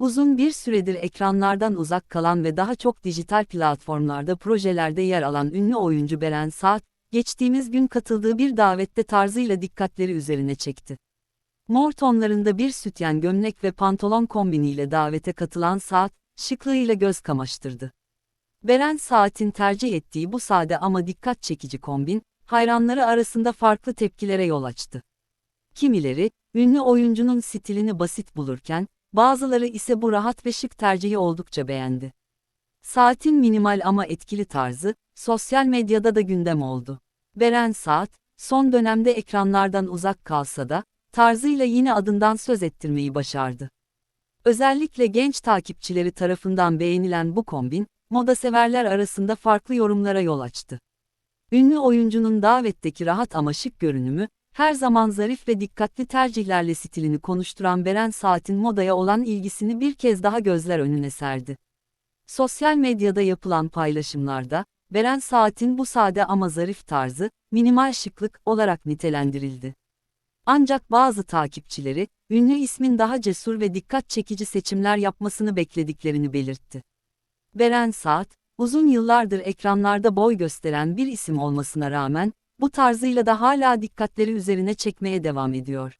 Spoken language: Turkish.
Uzun bir süredir ekranlardan uzak kalan ve daha çok dijital platformlarda projelerde yer alan ünlü oyuncu Beren Saat, geçtiğimiz gün katıldığı bir davette tarzıyla dikkatleri üzerine çekti. Mor tonlarında bir sütyen gömlek ve pantolon kombiniyle davete katılan Saat, şıklığıyla göz kamaştırdı. Beren Saat'in tercih ettiği bu sade ama dikkat çekici kombin, hayranları arasında farklı tepkilere yol açtı. Kimileri, ünlü oyuncunun stilini basit bulurken, bazıları ise bu rahat ve şık tercihi oldukça beğendi. Saatin minimal ama etkili tarzı, sosyal medyada da gündem oldu. Beren Saat, son dönemde ekranlardan uzak kalsa da, tarzıyla yine adından söz ettirmeyi başardı. Özellikle genç takipçileri tarafından beğenilen bu kombin, moda severler arasında farklı yorumlara yol açtı. Ünlü oyuncunun davetteki rahat ama şık görünümü, her zaman zarif ve dikkatli tercihlerle stilini konuşturan Beren Saat'in modaya olan ilgisini bir kez daha gözler önüne serdi. Sosyal medyada yapılan paylaşımlarda, Beren Saat'in bu sade ama zarif tarzı, minimal şıklık olarak nitelendirildi. Ancak bazı takipçileri, ünlü ismin daha cesur ve dikkat çekici seçimler yapmasını beklediklerini belirtti. Beren Saat, uzun yıllardır ekranlarda boy gösteren bir isim olmasına rağmen, bu tarzıyla da hala dikkatleri üzerine çekmeye devam ediyor.